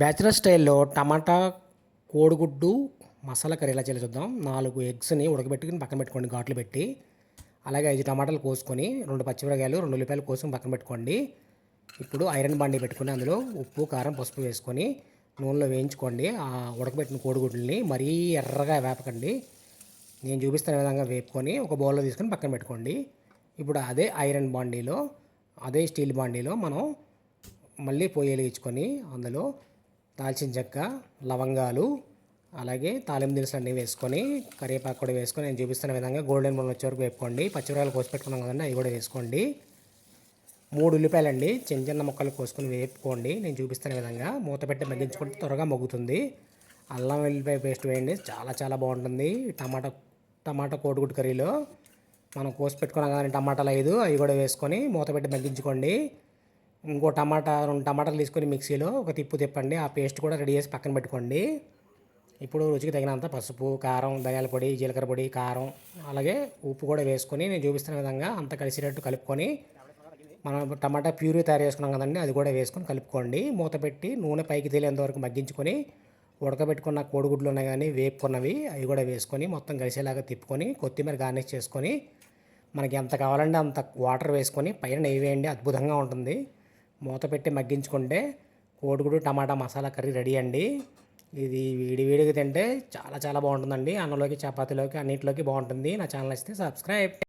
Bachelor స్టైల్లో టమాటా కోడిగుడ్డు masala curry ఎలా చేయాలి చూద్దాం. నాలుగు ఎగ్స్ని ఉడకబెట్టుకుని పక్కన పెట్టుకోండి ఘాట్లు పెట్టి. అలాగే ఐదు టమాటాలు కోసుకొని రెండు పచ్చిమిరకాయలు రెండు ఉల్లిపాయలు కోసుకొని పక్కన పెట్టుకోండి. ఇప్పుడు ఐరన్ బండి పెట్టుకుని అందులో ఉప్పు కారం పసుపు వేసుకొని నూనెలో వేయించుకోండి. ఆ ఉడకబెట్టిన కోడిగుడ్లని మరీ ఎర్రగా వేపకండి. నేను చూపిస్తున్న విధంగా వేపుకొని ఒక బౌల్లో తీసుకొని పక్కన పెట్టుకోండి. ఇప్పుడు అదే ఐరన్ బాండీలో అదే స్టీల్ బాండీలో మనం మళ్ళీ పొయ్యి వెలిగించుకొని అందులో దాల్చిన చెక్క లవంగాలు అలాగే తాలింపు దినుసులు అన్నీ వేసుకొని కరివేపాకు కూడా వేసుకొని నేను చూపిస్తున్న విధంగా గోల్డెన్ బ్రౌన్ వచ్చే వరకు వేపుకోండి. పచ్చిమిరకాయలు కోసి పెట్టుకున్నాం కదండి అవి కూడా వేసుకోండి. మూడు ఉల్లిపాయలు అండి చిన్న చిన్న ముక్కలు కోసుకొని వేపుకోండి. నేను చూపిస్తున్న విధంగా మూత పెట్టి మగ్గించుకుంటే త్వరగా మగ్గుతుంది. అల్లం వెల్లిపాయ పేస్ట్ వేయండి చాలా చాలా బాగుంటుంది. టమాటా టమాటా కోడిగుడ్డు కర్రీలో మనం కోసి పెట్టుకున్నాం కానీ టమాటాలు ఐదు అవి కూడా వేసుకొని మూత పెట్టి మగ్గించుకోండి. ఇంకో టమాటా రెండు టమాటాలు తీసుకొని మిక్సీలో ఒక తిప్పు తిప్పండి. ఆ పేస్ట్ కూడా రెడీ చేసి పక్కన పెట్టుకోండి. ఇప్పుడు రుచికి తగినంత పసుపు కారం ధనియాల పొడి జీలకర్ర పొడి కారం అలాగే ఉప్పు కూడా వేసుకొని నేను చూపిస్తున్న విధంగా అంత కలిసినట్టు కలుపుకొని మనం టమాటా ప్యూరీ తయారు చేసుకున్నాం కదండి అది కూడా వేసుకొని కలుపుకోండి. మూత పెట్టి నూనె పైకి తేలేంత వరకు మగ్గించుకొని ఉడకబెట్టుకున్న కోడిగుడ్లు ఉన్నాయి కానీ వేపుకున్నవి అవి కూడా వేసుకొని మొత్తం కలిసేలాగా తిప్పుకొని కొత్తిమీర గార్నిష్ చేసుకొని మనకి ఎంత కావాలంటే అంత వాటర్ వేసుకొని పైన నెయ్యి వేయండి అద్భుతంగా ఉంటుంది. మూత పెట్టి మగ్గించుకుంటే కోడిగుడు టమాటా మసాలా కర్రీ రెడీ అండి. ఇది వేడి వేడిగా తింటే చాలా చాలా బాగుంటుందండి. అన్నంలోకి చపాతీలోకి అన్నింటిలోకి బాగుంటుంది. నా ఛానల్ నచ్చితే సబ్స్క్రైబ్.